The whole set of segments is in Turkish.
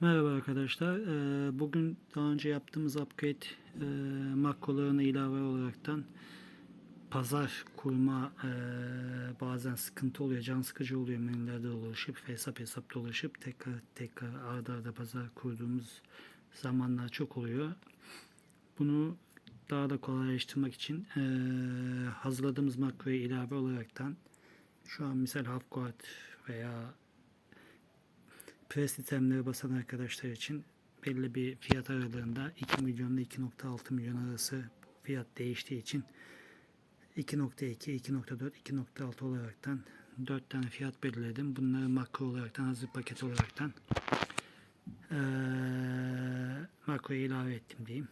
Merhaba arkadaşlar. Ee, Bugün daha önce yaptığımız upgrade e, makrolarına ilave olaraktan pazar kurma e, bazen sıkıntı oluyor, can sıkıcı oluyor menülerde dolaşıp, hesap hesap dolaşıp tekrar tekrar arda arda pazar kurduğumuz zamanlar çok oluyor. Bunu daha da kolaylaştırmak için e, hazırladığımız makroya ilave olaraktan şu an misal half veya Press itemleri basan arkadaşlar için belli bir fiyat aralığında 2 milyon ile 2.6 milyon arası fiyat değiştiği için 2.2, 2.4, 2.6 olaraktan 4 tane fiyat belirledim. Bunları makro olaraktan hazır paket olaraktan eee makroya ilave ettim diyeyim.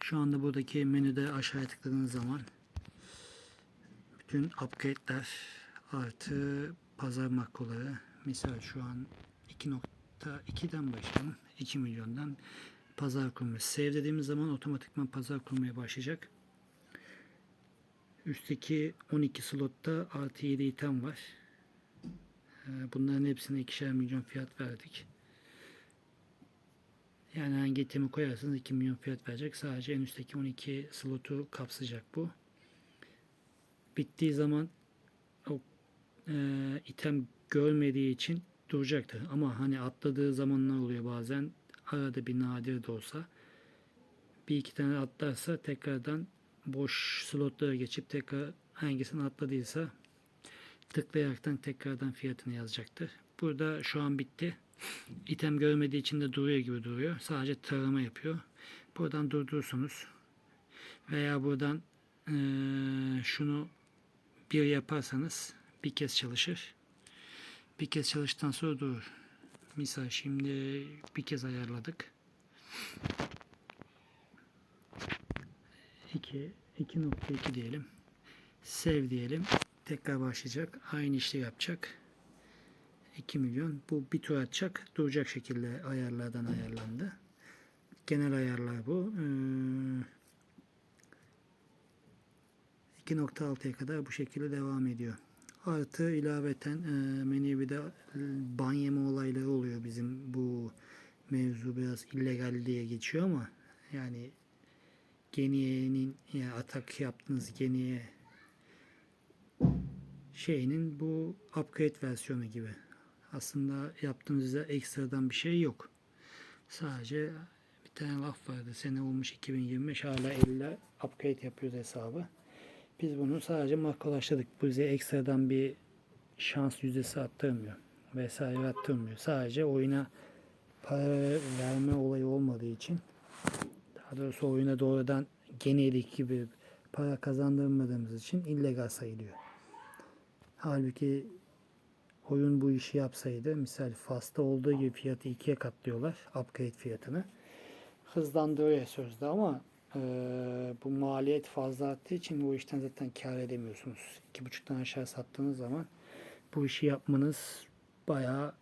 Şu anda buradaki menüde aşağıya tıkladığınız zaman bütün upgrade'ler artı pazar makroları misal şu an 2.2'den başlayalım. 2 milyondan pazar kurma save dediğimiz zaman otomatikman pazar kurmaya başlayacak. Üstteki 12 slotta artı 7 item var. Ee, bunların hepsine ikişer milyon fiyat verdik. Yani hangi itemi koyarsanız 2 milyon fiyat verecek. Sadece en üstteki 12 slotu kapsayacak bu. Bittiği zaman o e, item görmediği için duracaktır. Ama hani atladığı zamanlar oluyor bazen. Arada bir nadir de olsa. Bir iki tane atlarsa tekrardan boş slotlara geçip tekrar hangisini atladıysa tıklayaraktan tekrardan fiyatını yazacaktır. Burada şu an bitti. İtem görmediği için de duruyor gibi duruyor. Sadece tarama yapıyor. Buradan durdurursunuz. Veya buradan eee, şunu bir yaparsanız bir kez çalışır. Bir kez çalıştıktan sonra durur. Misal şimdi bir kez ayarladık. 2 2.2 diyelim. Sev diyelim. Tekrar başlayacak. Aynı işi yapacak. 2 milyon. Bu bir tur atacak. Duracak şekilde ayarlardan ayarlandı. Genel ayarlar bu. Ee, 2.6'ya kadar bu şekilde devam ediyor. Artı ilaveten e, menüde ban yeme olayları oluyor bizim bu mevzu biraz illegal diye geçiyor ama yani Geniye'nin yani atak yaptığınız Geniye şeyinin bu upgrade versiyonu gibi. Aslında yaptığınızda ekstradan bir şey yok. Sadece bir tane laf vardı. Sene olmuş 2025 hala 50 upgrade yapıyoruz hesabı. Biz bunu sadece makrolaştırdık. Bu bize ekstradan bir şans yüzdesi attırmıyor. Vesaire attırmıyor. Sadece oyuna para verme olayı olmadığı için daha doğrusu oyuna doğrudan genelik gibi para kazandırmadığımız için illegal sayılıyor. Halbuki oyun bu işi yapsaydı misal Fast'ta olduğu gibi fiyatı ikiye katlıyorlar upgrade fiyatını. Hızlandırıyor sözde ama ee, bu maliyet fazla arttığı için bu işten zaten kar edemiyorsunuz. İki buçuktan aşağı sattığınız zaman bu işi yapmanız bayağı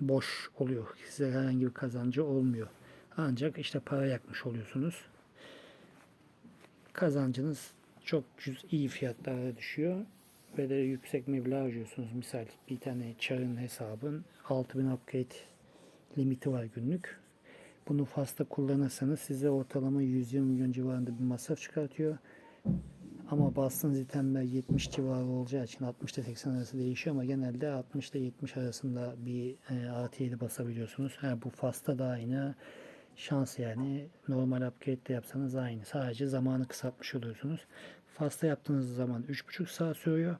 boş oluyor. Size herhangi bir kazancı olmuyor. Ancak işte para yakmış oluyorsunuz. Kazancınız çok cüz iyi fiyatlara düşüyor ve de yüksek meblağ harcıyorsunuz. Misal bir tane çarın hesabın 6000 upgrade limiti var günlük. Bunu fasta kullanırsanız size ortalama 120 milyon civarında bir masraf çıkartıyor. Ama bastığınız itemler 70 civarı olacağı için 60 ile 80 arası değişiyor ama genelde 60 ile 70 arasında bir e, artı 7 basabiliyorsunuz. Ha, bu fasta da aynı şans yani normal upgrade de yapsanız aynı. Sadece zamanı kısaltmış oluyorsunuz. Fasta yaptığınız zaman 3,5 saat sürüyor.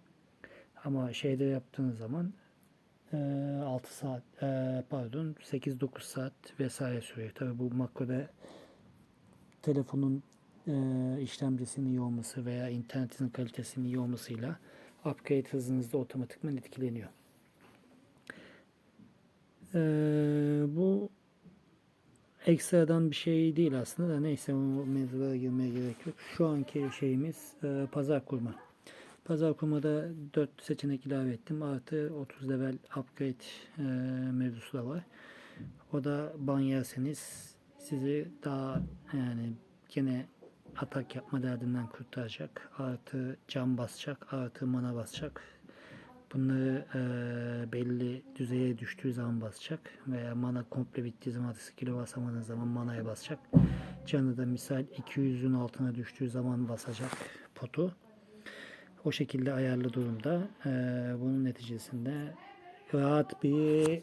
Ama şeyde yaptığınız zaman 6 saat e, pardon 8-9 saat vesaire sürüyor. Tabi bu makroda telefonun e, işlemcisinin iyi olması veya internetin kalitesinin iyi olmasıyla upgrade hızınız da otomatikman etkileniyor. Bu ekstradan bir şey değil aslında da neyse o mevzulara girmeye gerek yok. Şu anki şeyimiz pazar kurma. Pazar kurmada 4 seçenek ilave ettim. Artı 30 level upgrade e, mevzusu da var. O da ban yerseniz sizi daha yani gene atak yapma derdinden kurtaracak. Artı cam basacak. Artı mana basacak. Bunları eee, belli düzeye düştüğü zaman basacak veya mana komple bittiği zaman skill basamadığın zaman manaya basacak. Canı da misal 200'ün altına düştüğü zaman basacak potu. O şekilde ayarlı durumda. Eee, bunun neticesinde rahat bir